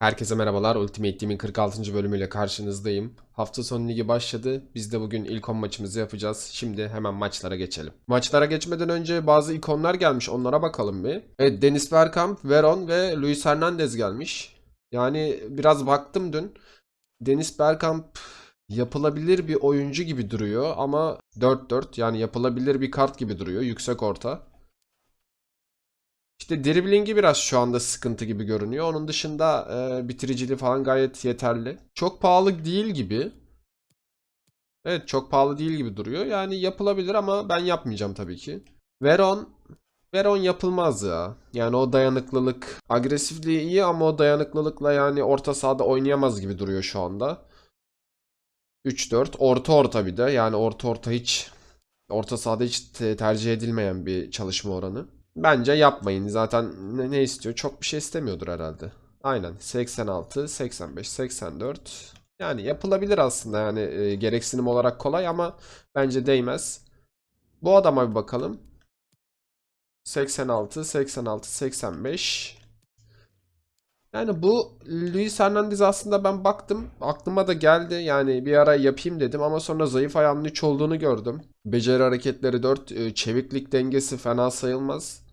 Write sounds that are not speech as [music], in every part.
Herkese merhabalar. Ultimate Team'in 46. bölümüyle karşınızdayım. Hafta sonu ligi başladı. Biz de bugün ilk 10 maçımızı yapacağız. Şimdi hemen maçlara geçelim. Maçlara geçmeden önce bazı ikonlar gelmiş. Onlara bakalım bir. Evet Dennis Bergkamp, Veron ve Luis Hernandez gelmiş. Yani biraz baktım dün. Dennis Bergkamp yapılabilir bir oyuncu gibi duruyor ama 4-4 yani yapılabilir bir kart gibi duruyor. Yüksek orta. İşte driblingi biraz şu anda sıkıntı gibi görünüyor. Onun dışında e, bitiriciliği falan gayet yeterli. Çok pahalı değil gibi. Evet çok pahalı değil gibi duruyor. Yani yapılabilir ama ben yapmayacağım tabii ki. Veron Veron yapılmaz ya. Yani o dayanıklılık, agresifliği iyi ama o dayanıklılıkla yani orta sahada oynayamaz gibi duruyor şu anda. 3-4 orta orta bir de yani orta orta hiç orta sahada hiç te- tercih edilmeyen bir çalışma oranı. Bence yapmayın. Zaten ne, ne istiyor? Çok bir şey istemiyordur herhalde. Aynen. 86, 85, 84. Yani yapılabilir aslında yani e, gereksinim olarak kolay ama bence değmez. Bu adama bir bakalım. 86, 86, 85. Yani bu Luis Hernandez aslında ben baktım. Aklıma da geldi. Yani bir ara yapayım dedim ama sonra zayıf ayağının 3 olduğunu gördüm. Beceri hareketleri 4, e, çeviklik dengesi fena sayılmaz.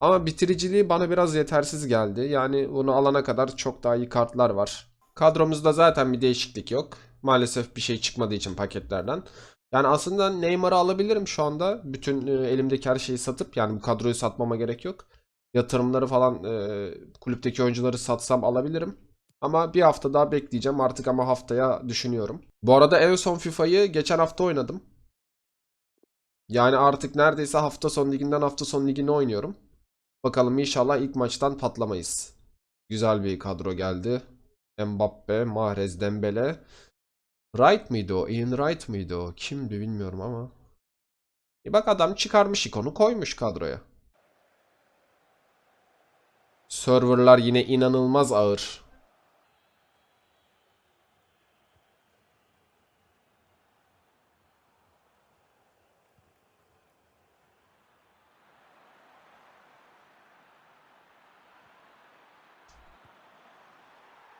Ama bitiriciliği bana biraz yetersiz geldi. Yani bunu alana kadar çok daha iyi kartlar var. Kadromuzda zaten bir değişiklik yok. Maalesef bir şey çıkmadığı için paketlerden. Yani aslında Neymar'ı alabilirim şu anda. Bütün e, elimdeki her şeyi satıp yani bu kadroyu satmama gerek yok. Yatırımları falan e, kulüpteki oyuncuları satsam alabilirim. Ama bir hafta daha bekleyeceğim artık ama haftaya düşünüyorum. Bu arada en son FIFA'yı geçen hafta oynadım. Yani artık neredeyse hafta son liginden hafta son ligini oynuyorum. Bakalım inşallah ilk maçtan patlamayız. Güzel bir kadro geldi. Mbappe, Mahrez, Dembele. Wright mıydı o? Ian Wright mıydı o? Kimdi bilmiyorum ama. E bak adam çıkarmış ikonu koymuş kadroya. Serverlar yine inanılmaz ağır.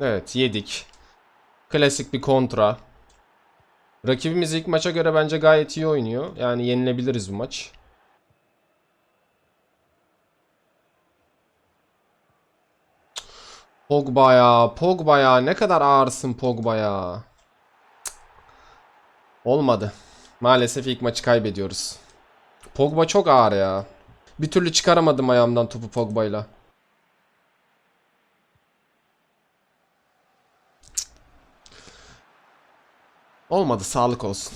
Evet yedik. Klasik bir kontra. Rakibimiz ilk maça göre bence gayet iyi oynuyor. Yani yenilebiliriz bu maç. Pogba ya. Pogba ya. Ne kadar ağırsın Pogba ya. Olmadı. Maalesef ilk maçı kaybediyoruz. Pogba çok ağır ya. Bir türlü çıkaramadım ayağımdan topu Pogba'yla. Olmadı sağlık olsun.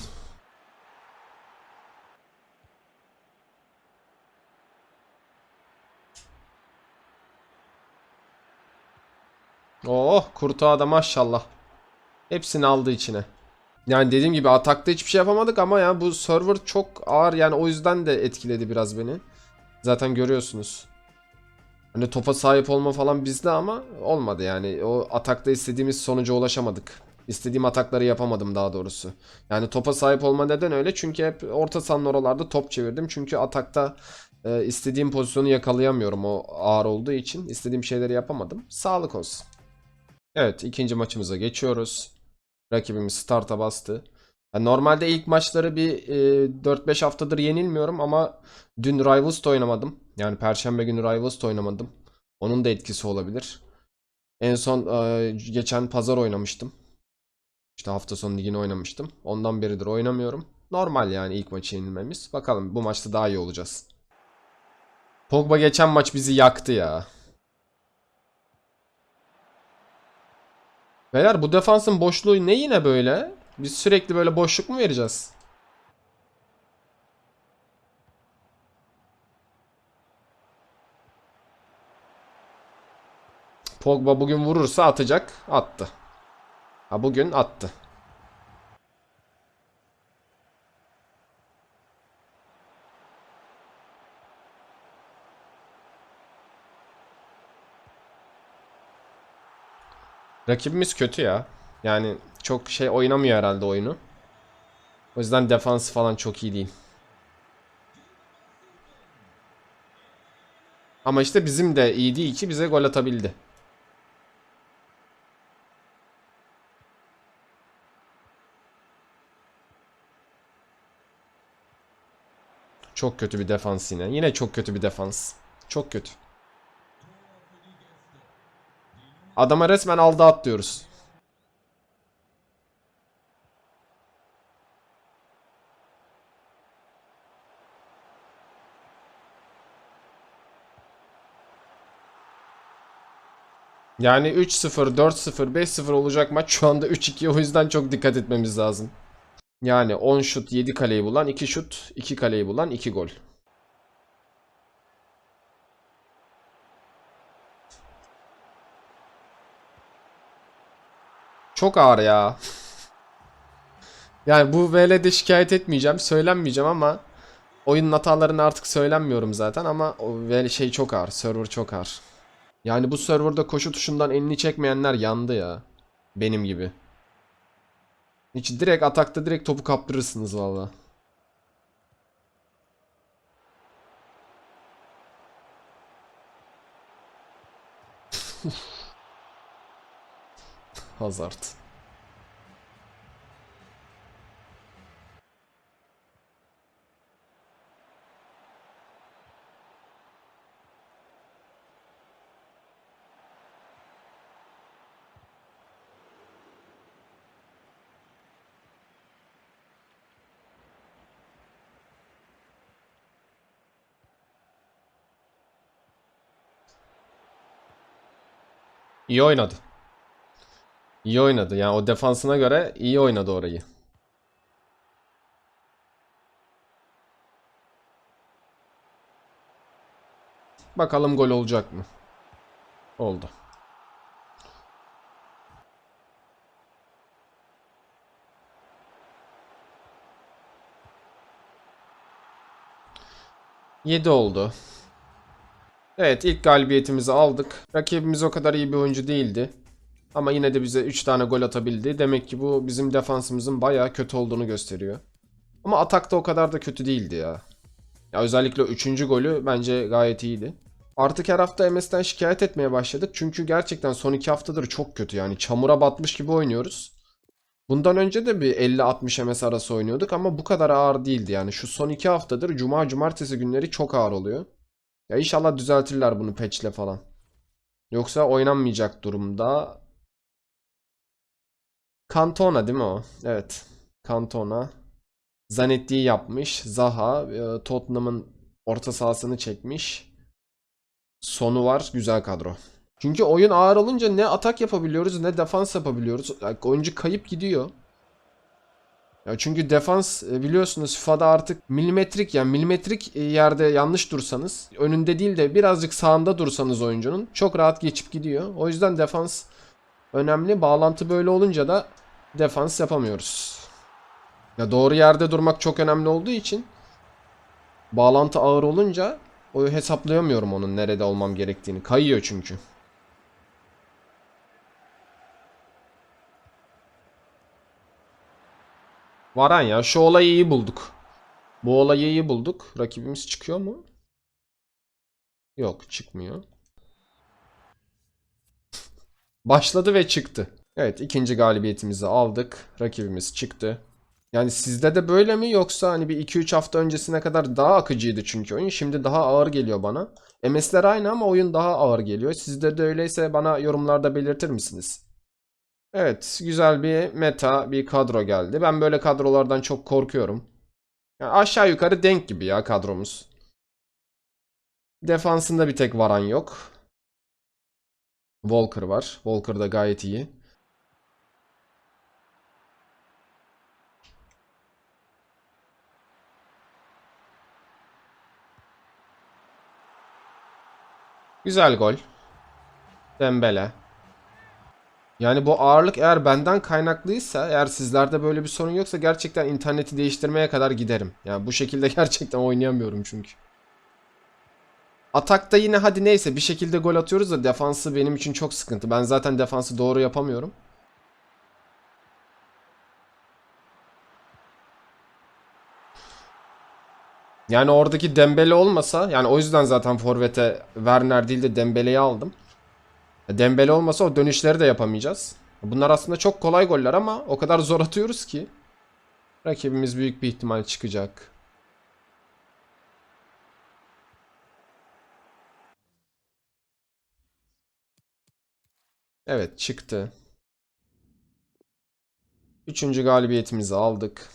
Oh kurtuğa da maşallah. Hepsini aldı içine. Yani dediğim gibi atakta hiçbir şey yapamadık ama ya bu server çok ağır yani o yüzden de etkiledi biraz beni. Zaten görüyorsunuz. Hani topa sahip olma falan bizde ama olmadı yani. O atakta istediğimiz sonuca ulaşamadık. İstediğim atakları yapamadım daha doğrusu. Yani topa sahip olma neden öyle? Çünkü hep orta sahanın oralarda top çevirdim. Çünkü atakta e, istediğim pozisyonu yakalayamıyorum o ağır olduğu için. istediğim şeyleri yapamadım. Sağlık olsun. Evet ikinci maçımıza geçiyoruz. Rakibimiz starta bastı. Yani normalde ilk maçları bir e, 4-5 haftadır yenilmiyorum ama dün Rivals'ta oynamadım. Yani Perşembe günü Rivals'ta oynamadım. Onun da etkisi olabilir. En son e, geçen pazar oynamıştım. İşte hafta sonu ligini oynamıştım. Ondan beridir oynamıyorum. Normal yani ilk maçı yenilmemiz. Bakalım bu maçta daha iyi olacağız. Pogba geçen maç bizi yaktı ya. Beyler bu defansın boşluğu ne yine böyle? Biz sürekli böyle boşluk mu vereceğiz? Pogba bugün vurursa atacak. Attı. Ha bugün attı. Rakibimiz kötü ya. Yani çok şey oynamıyor herhalde oyunu. O yüzden defans falan çok iyi değil. Ama işte bizim de iyi değil ki bize gol atabildi. Çok kötü bir defans yine. Yine çok kötü bir defans. Çok kötü. Adama resmen aldı at diyoruz. Yani 3-0, 4-0, 5-0 olacak maç şu anda 3-2 o yüzden çok dikkat etmemiz lazım. Yani 10 şut 7 kaleyi bulan 2 şut 2 kaleyi bulan 2 gol. Çok ağır ya. [laughs] Yani bu VL'de şikayet etmeyeceğim, söylenmeyeceğim ama oyunun hatalarını artık söylenmiyorum zaten ama VL şey çok ağır, server çok ağır. Yani bu serverda koşu tuşundan elini çekmeyenler yandı ya. Benim gibi. Hiç direkt atakta direkt topu kaptırırsınız valla. [laughs] Hazard. İyi oynadı. İyi oynadı. Yani o defansına göre iyi oynadı orayı. Bakalım gol olacak mı? Oldu. Yedi oldu. Evet ilk galibiyetimizi aldık. Rakibimiz o kadar iyi bir oyuncu değildi. Ama yine de bize 3 tane gol atabildi. Demek ki bu bizim defansımızın bayağı kötü olduğunu gösteriyor. Ama atakta o kadar da kötü değildi ya. Ya özellikle 3. golü bence gayet iyiydi. Artık her hafta MS'den şikayet etmeye başladık. Çünkü gerçekten son 2 haftadır çok kötü yani. Çamura batmış gibi oynuyoruz. Bundan önce de bir 50-60 MS arası oynuyorduk ama bu kadar ağır değildi yani. Şu son 2 haftadır cuma cumartesi günleri çok ağır oluyor. Ya inşallah düzeltirler bunu patchle falan. Yoksa oynanmayacak durumda. Cantona değil mi o? Evet. Cantona. Zanetti'yi yapmış. Zaha e, Tottenham'ın orta sahasını çekmiş. Sonu var. Güzel kadro. Çünkü oyun ağır olunca ne atak yapabiliyoruz ne defans yapabiliyoruz. Yani oyuncu kayıp gidiyor. Ya çünkü defans e, biliyorsunuz FIFA'da artık milimetrik yani milimetrik e, yerde yanlış dursanız önünde değil de birazcık sağında dursanız oyuncunun çok rahat geçip gidiyor. O yüzden defans önemli. Bağlantı böyle olunca da defans yapamıyoruz. Ya doğru yerde durmak çok önemli olduğu için bağlantı ağır olunca o hesaplayamıyorum onun nerede olmam gerektiğini. Kayıyor çünkü. Varan ya şu olayı iyi bulduk. Bu olayı iyi bulduk. Rakibimiz çıkıyor mu? Yok çıkmıyor. Başladı ve çıktı. Evet ikinci galibiyetimizi aldık. Rakibimiz çıktı. Yani sizde de böyle mi yoksa hani bir 2-3 hafta öncesine kadar daha akıcıydı çünkü oyun. Şimdi daha ağır geliyor bana. MS'ler aynı ama oyun daha ağır geliyor. Sizde de öyleyse bana yorumlarda belirtir misiniz? Evet, güzel bir meta, bir kadro geldi. Ben böyle kadrolardan çok korkuyorum. Yani aşağı yukarı denk gibi ya kadromuz. Defansında bir tek Varan yok. Walker var. Walker da gayet iyi. Güzel gol. Dembele. Yani bu ağırlık eğer benden kaynaklıysa, eğer sizlerde böyle bir sorun yoksa gerçekten interneti değiştirmeye kadar giderim. Yani bu şekilde [laughs] gerçekten oynayamıyorum çünkü. Atakta yine hadi neyse bir şekilde gol atıyoruz da defansı benim için çok sıkıntı. Ben zaten defansı doğru yapamıyorum. Yani oradaki Dembele olmasa yani o yüzden zaten forvete Werner değil de Dembele'yi aldım. Dembele olmasa o dönüşleri de yapamayacağız. Bunlar aslında çok kolay goller ama o kadar zor atıyoruz ki. Rakibimiz büyük bir ihtimal çıkacak. Evet çıktı. Üçüncü galibiyetimizi aldık.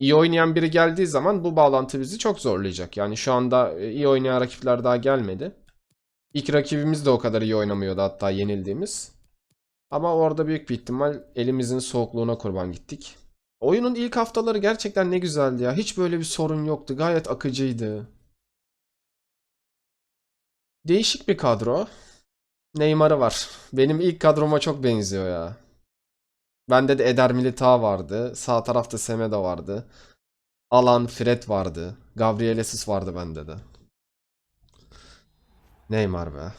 İyi oynayan biri geldiği zaman bu bağlantı bizi çok zorlayacak. Yani şu anda e, iyi oynayan rakipler daha gelmedi. İlk rakibimiz de o kadar iyi oynamıyordu hatta yenildiğimiz. Ama orada büyük bir ihtimal elimizin soğukluğuna kurban gittik. Oyunun ilk haftaları gerçekten ne güzeldi ya. Hiç böyle bir sorun yoktu. Gayet akıcıydı. Değişik bir kadro. Neymar'ı var. Benim ilk kadroma çok benziyor ya. Bende de Eder Militao vardı. Sağ tarafta Semedo vardı. Alan Fred vardı. Gabriel Jesus vardı bende de. Neymar be.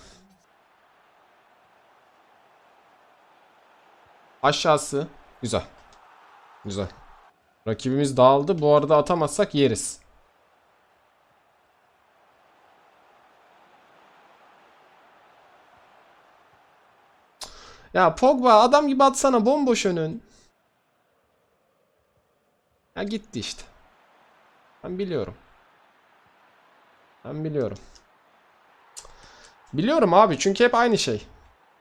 Aşağısı. Güzel. Güzel. Rakibimiz dağıldı. Bu arada atamazsak yeriz. Ya Pogba adam gibi atsana bomboş önün. Ya gitti işte. Ben biliyorum. Ben biliyorum. Biliyorum abi çünkü hep aynı şey.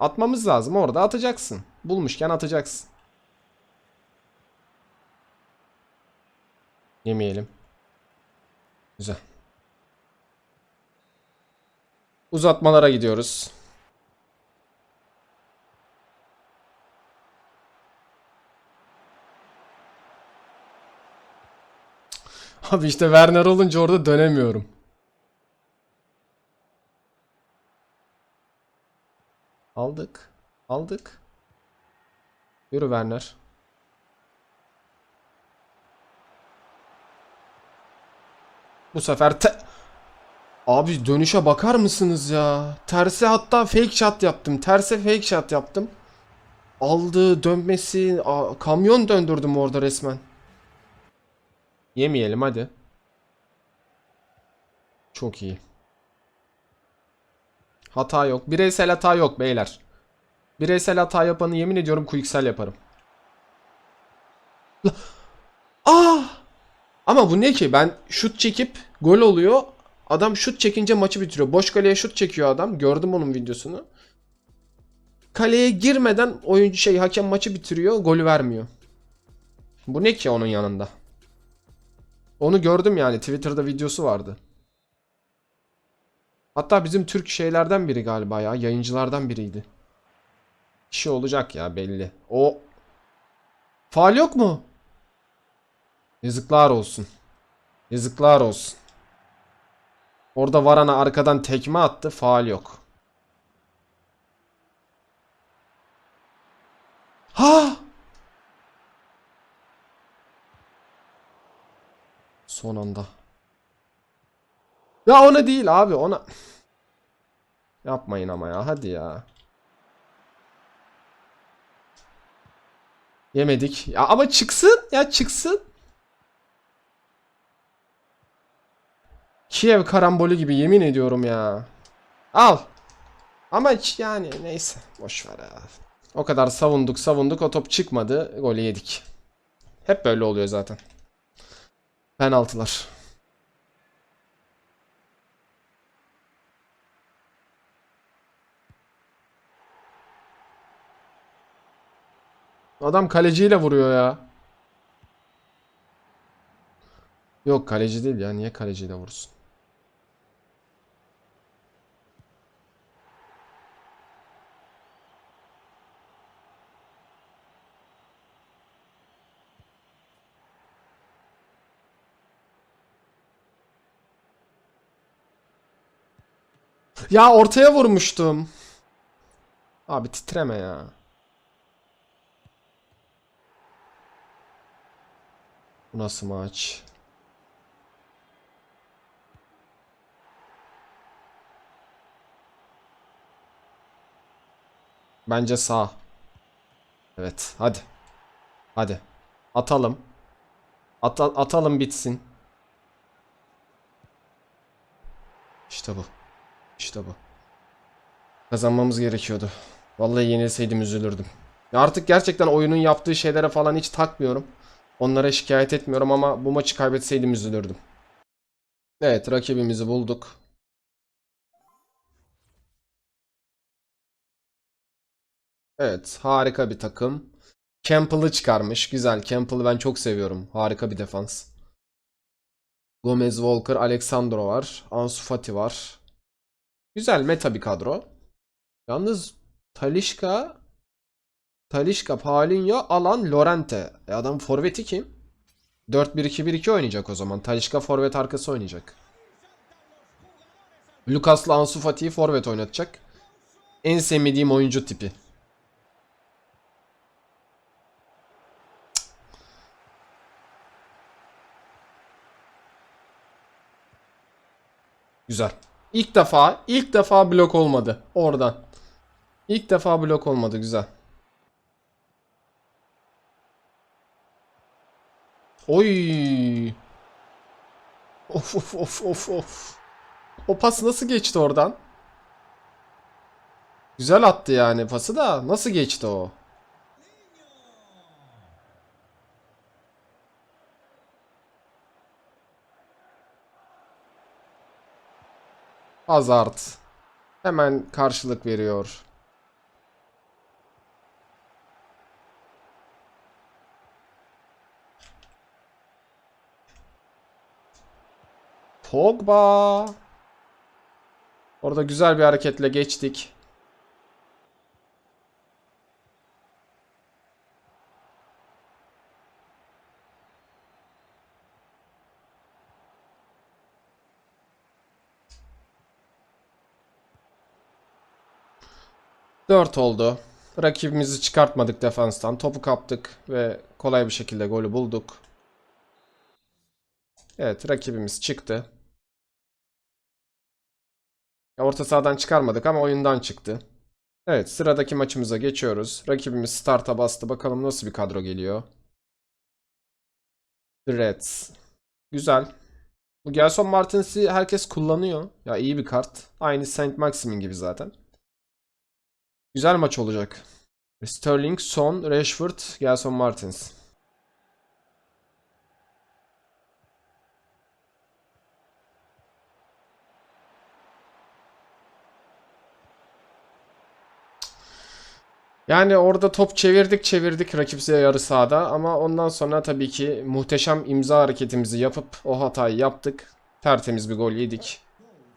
Atmamız lazım orada atacaksın. Bulmuşken atacaksın. Yemeyelim. Güzel. Uzatmalara gidiyoruz. Abi işte Werner olunca orada dönemiyorum. Aldık. Aldık. Yürü Werner. Bu sefer te... Abi dönüşe bakar mısınız ya? Terse hatta fake shot yaptım. Terse fake shot yaptım. Aldığı dönmesi... Aa, kamyon döndürdüm orada resmen. Yemeyelim hadi. Çok iyi. Hata yok. Bireysel hata yok beyler. Bireysel hata yapanı yemin ediyorum quicksell yaparım. Aa! Ama bu ne ki? Ben şut çekip gol oluyor. Adam şut çekince maçı bitiriyor. Boş kaleye şut çekiyor adam. Gördüm onun videosunu. Kaleye girmeden oyuncu şey hakem maçı bitiriyor. Golü vermiyor. Bu ne ki onun yanında? Onu gördüm yani. Twitter'da videosu vardı. Hatta bizim Türk şeylerden biri galiba ya. Yayıncılardan biriydi. Bir şey olacak ya belli. O Faal yok mu? Yazıklar olsun. Yazıklar olsun. Orada Varana arkadan tekme attı. Faal yok. Ha! Son anda. Ya ona değil abi ona. Yapmayın ama ya hadi ya. Yemedik. Ya ama çıksın ya çıksın. Kiev karambolü gibi yemin ediyorum ya. Al. Ama yani neyse boş ver ya. O kadar savunduk savunduk o top çıkmadı golü yedik. Hep böyle oluyor zaten. Penaltılar. Adam kaleciyle vuruyor ya. Yok kaleci değil ya. Niye kaleciyle vursun? Ya ortaya vurmuştum. Abi titreme ya. Bu nasıl maç? Bence sağ. Evet, hadi. Hadi. Atalım. Ata- atalım bitsin. İşte bu. İşte bu. Kazanmamız gerekiyordu. Vallahi yenilseydim üzülürdüm. Ya artık gerçekten oyunun yaptığı şeylere falan hiç takmıyorum. Onlara şikayet etmiyorum ama bu maçı kaybetseydim üzülürdüm. Evet rakibimizi bulduk. Evet, harika bir takım. Campbell'ı çıkarmış. Güzel. Campbell'ı ben çok seviyorum. Harika bir defans. Gomez, Walker, Alexandro var. Ansu Fati var. Güzel meta bir kadro. Yalnız Talisca Talisca, Paulinho, Alan, Lorente. E adam forveti kim? 4-1-2-1-2 oynayacak o zaman. Talisca forvet arkası oynayacak. Lucas'la Ansu Fati'yi forvet oynatacak. En sevmediğim oyuncu tipi. Güzel. İlk defa, ilk defa blok olmadı oradan. İlk defa blok olmadı güzel. Oy. Of of of of of. O pas nasıl geçti oradan? Güzel attı yani pası da nasıl geçti o? Hazard. Hemen karşılık veriyor. Pogba. Orada güzel bir hareketle geçtik. Dört oldu. Rakibimizi çıkartmadık defanstan. Topu kaptık ve kolay bir şekilde golü bulduk. Evet rakibimiz çıktı. Orta sahadan çıkarmadık ama oyundan çıktı. Evet sıradaki maçımıza geçiyoruz. Rakibimiz start'a bastı. Bakalım nasıl bir kadro geliyor. Reds. Güzel. Bu Gelson Martins'i herkes kullanıyor. Ya iyi bir kart. Aynı Saint Maximin gibi zaten. Güzel maç olacak. Sterling, Son, Rashford, Gelson Martins. Yani orada top çevirdik çevirdik rakip yarı sahada ama ondan sonra tabii ki muhteşem imza hareketimizi yapıp o hatayı yaptık. Tertemiz bir gol yedik.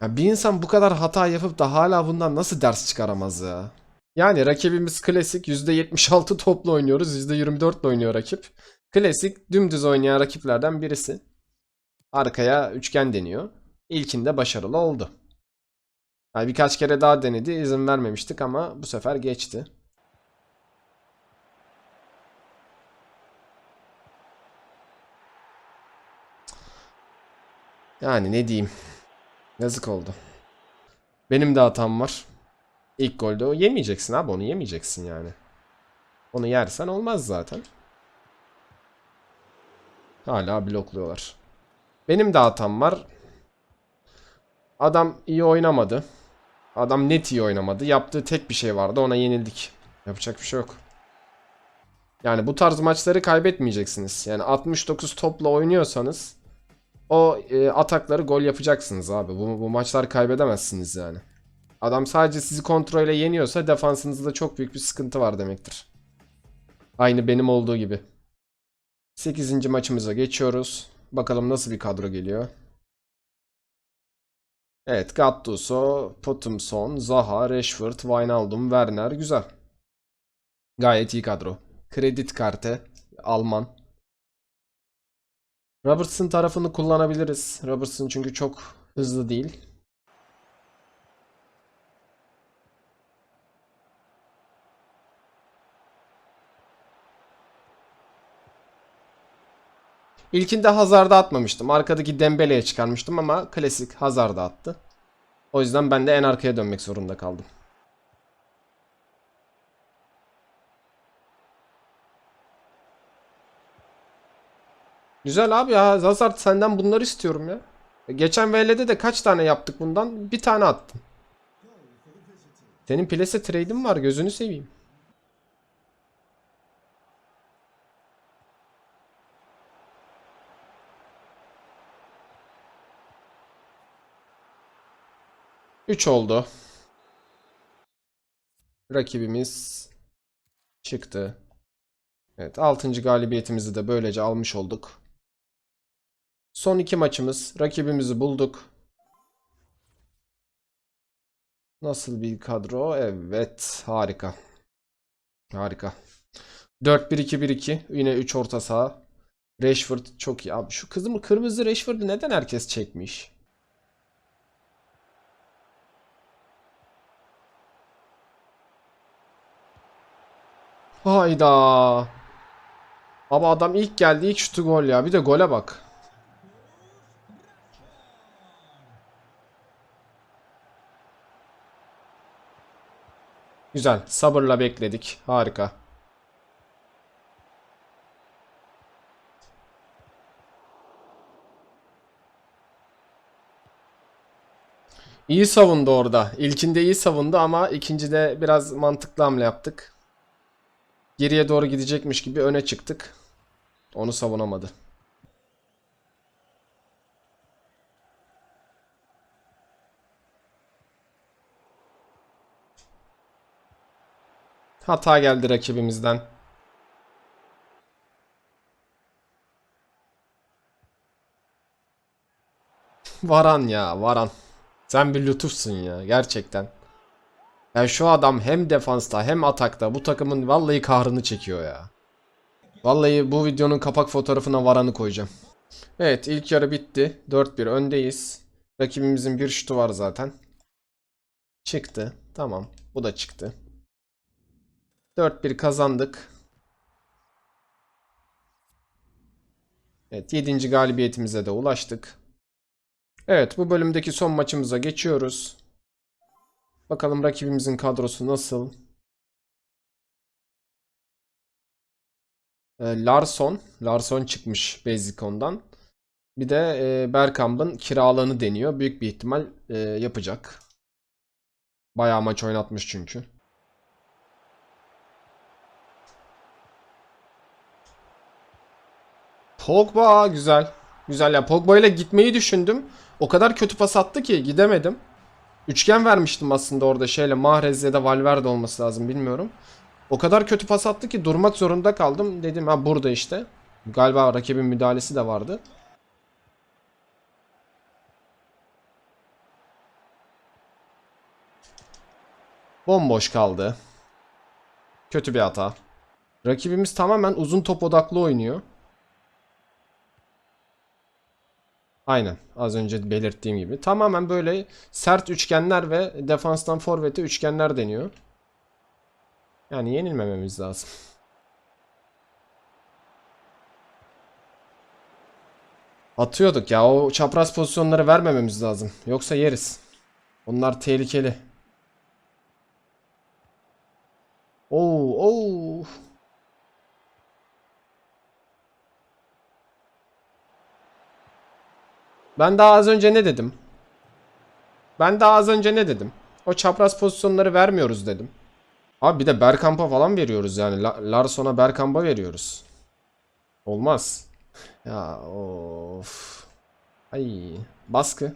Ya bir insan bu kadar hata yapıp da hala bundan nasıl ders çıkaramaz ya? Yani rakibimiz klasik %76 topla oynuyoruz. %24 ile oynuyor rakip. Klasik dümdüz oynayan rakiplerden birisi. Arkaya üçgen deniyor. İlkinde başarılı oldu. Yani birkaç kere daha denedi. izin vermemiştik ama bu sefer geçti. Yani ne diyeyim. Yazık oldu. Benim de hatam var. İlk golde o yemeyeceksin abi onu yemeyeceksin yani. Onu yersen olmaz zaten. Hala blokluyorlar. Benim de hatam var. Adam iyi oynamadı. Adam net iyi oynamadı. Yaptığı tek bir şey vardı ona yenildik. Yapacak bir şey yok. Yani bu tarz maçları kaybetmeyeceksiniz. Yani 69 topla oynuyorsanız o e, atakları gol yapacaksınız abi. Bu, bu maçlar kaybedemezsiniz yani. Adam sadece sizi kontrole yeniyorsa defansınızda çok büyük bir sıkıntı var demektir. Aynı benim olduğu gibi. 8. maçımıza geçiyoruz. Bakalım nasıl bir kadro geliyor. Evet Gattuso, Potumson, Zaha, Rashford, Wijnaldum, Werner güzel. Gayet iyi kadro. Kredi kartı Alman. Robertson tarafını kullanabiliriz. Robertson çünkü çok hızlı değil. İlkinde Hazard'a atmamıştım. Arkadaki Dembele'ye çıkarmıştım ama klasik Hazard'a attı. O yüzden ben de en arkaya dönmek zorunda kaldım. Güzel abi ya. Hazard senden bunları istiyorum ya. Geçen VL'de de kaç tane yaptık bundan? Bir tane attım. Senin plase trade'in var gözünü seveyim. Üç oldu. Rakibimiz Çıktı. Evet 6. galibiyetimizi de böylece almış olduk. Son iki maçımız. Rakibimizi bulduk. Nasıl bir kadro? Evet. Harika. Harika. 4-1-2-1-2. Yine 3 orta saha. Rashford çok iyi. Abi şu kızımı kırmızı Rashford'u neden herkes çekmiş? Hayda. Abi adam ilk geldi ilk şutu gol ya. Bir de gole bak. Güzel. Sabırla bekledik. Harika. İyi savundu orada. İlkinde iyi savundu ama ikincide biraz mantıklı hamle yaptık. Geriye doğru gidecekmiş gibi öne çıktık. Onu savunamadı. Hata geldi rakibimizden. Varan ya, Varan. Sen bir lütufsun ya gerçekten. Ya şu adam hem defansta hem atakta bu takımın vallahi kahrını çekiyor ya. Vallahi bu videonun kapak fotoğrafına Varan'ı koyacağım. Evet ilk yarı bitti. 4-1 öndeyiz. Rakibimizin bir şutu var zaten. Çıktı. Tamam. Bu da çıktı. 4-1 kazandık. Evet 7. galibiyetimize de ulaştık. Evet bu bölümdeki son maçımıza geçiyoruz. Bakalım rakibimizin kadrosu nasıl? Ee, Larson. Larson çıkmış Basicon'dan. Bir de e, Bergkamp'ın kiralanı deniyor. Büyük bir ihtimal e, yapacak. Bayağı maç oynatmış çünkü. Pogba güzel. Güzel ya. Pogba ile gitmeyi düşündüm. O kadar kötü pas attı ki gidemedim. Üçgen vermiştim aslında orada şeyle Mahrez ya da Valverde olması lazım bilmiyorum. O kadar kötü pas attı ki durmak zorunda kaldım. Dedim ha burada işte. Galiba rakibin müdahalesi de vardı. Bomboş kaldı. Kötü bir hata. Rakibimiz tamamen uzun top odaklı oynuyor. Aynen. Az önce belirttiğim gibi. Tamamen böyle sert üçgenler ve defanstan forvete üçgenler deniyor. Yani yenilmememiz lazım. Atıyorduk ya. O çapraz pozisyonları vermememiz lazım. Yoksa yeriz. Onlar tehlikeli. Oo, oo. Ben daha az önce ne dedim? Ben daha az önce ne dedim? O çapraz pozisyonları vermiyoruz dedim. Abi bir de Bergkamp'a falan veriyoruz yani. La- Larsson'a Bergkamp'a veriyoruz. Olmaz. [laughs] Ya of. Ay baskı.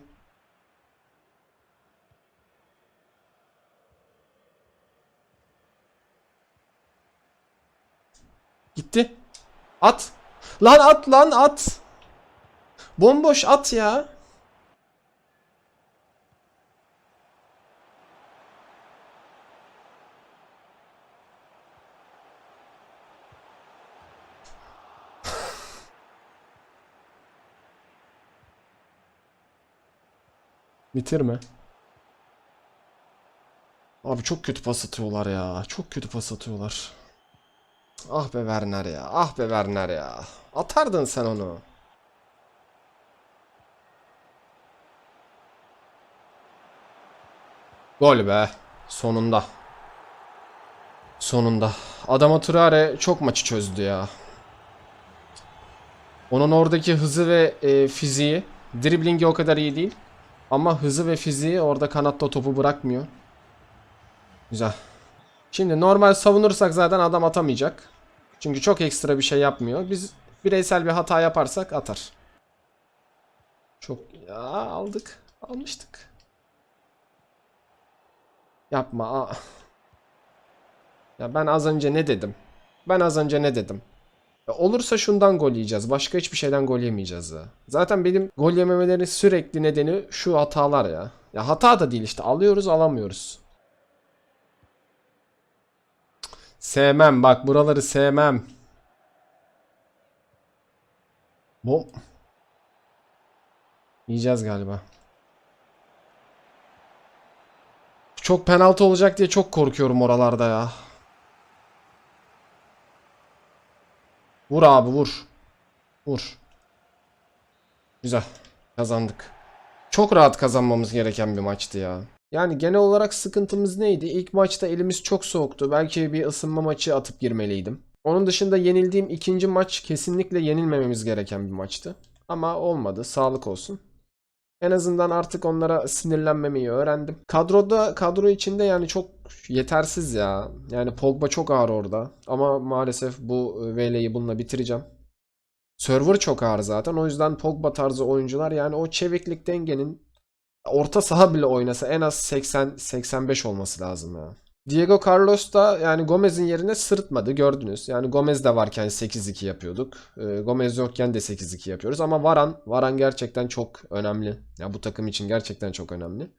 Gitti. At. Lan at lan at. Bomboş at ya. Bitirme. Abi çok kötü pas atıyorlar ya. Çok kötü pas atıyorlar. Ah be Werner ya. Ah be Werner ya. Atardın sen onu. Gol be. Sonunda. Sonunda. Adama Traore çok maçı çözdü ya. Onun oradaki hızı ve e, fiziği. Driblingi o kadar iyi değil. Ama hızı ve fiziği orada kanatta topu bırakmıyor. Güzel. Şimdi normal savunursak zaten adam atamayacak. Çünkü çok ekstra bir şey yapmıyor. Biz bireysel bir hata yaparsak atar. Çok ya aldık. Almıştık. Yapma. Ya ben az önce ne dedim? Ben az önce ne dedim? Ya olursa şundan gol yiyeceğiz. Başka hiçbir şeyden gol yemeyeceğiz ya. Zaten benim gol yememeleri sürekli nedeni şu hatalar ya. Ya hata da değil işte. Alıyoruz alamıyoruz. Sevmem bak buraları sevmem. Bom. Yiyeceğiz galiba. Çok penaltı olacak diye çok korkuyorum oralarda ya. Vur abi vur. Vur. Güzel. Kazandık. Çok rahat kazanmamız gereken bir maçtı ya. Yani genel olarak sıkıntımız neydi? İlk maçta elimiz çok soğuktu. Belki bir ısınma maçı atıp girmeliydim. Onun dışında yenildiğim ikinci maç kesinlikle yenilmememiz gereken bir maçtı. Ama olmadı. Sağlık olsun. En azından artık onlara sinirlenmemeyi öğrendim. Kadroda kadro içinde yani çok yetersiz ya. Yani Pogba çok ağır orada. Ama maalesef bu VL'yi bununla bitireceğim. Server çok ağır zaten. O yüzden Pogba tarzı oyuncular yani o çeviklik dengenin orta saha bile oynasa en az 80-85 olması lazım ya. Diego Carlos da yani Gomez'in yerine sırıtmadı gördünüz. Yani Gomez de varken 8-2 yapıyorduk. Ee, Gomez yokken de 8-2 yapıyoruz. Ama Varan, Varan gerçekten çok önemli. Ya bu takım için gerçekten çok önemli.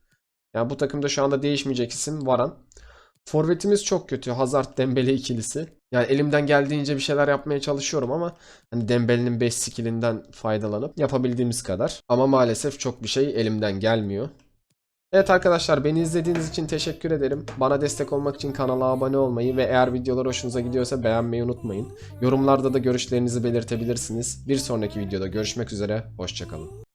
Yani bu takımda şu anda değişmeyecek isim Varan. Forvetimiz çok kötü. Hazard Dembele ikilisi. Yani elimden geldiğince bir şeyler yapmaya çalışıyorum ama hani Dembele'nin 5 skillinden faydalanıp yapabildiğimiz kadar. Ama maalesef çok bir şey elimden gelmiyor. Evet arkadaşlar beni izlediğiniz için teşekkür ederim. Bana destek olmak için kanala abone olmayı ve eğer videolar hoşunuza gidiyorsa beğenmeyi unutmayın. Yorumlarda da görüşlerinizi belirtebilirsiniz. Bir sonraki videoda görüşmek üzere. Hoşçakalın.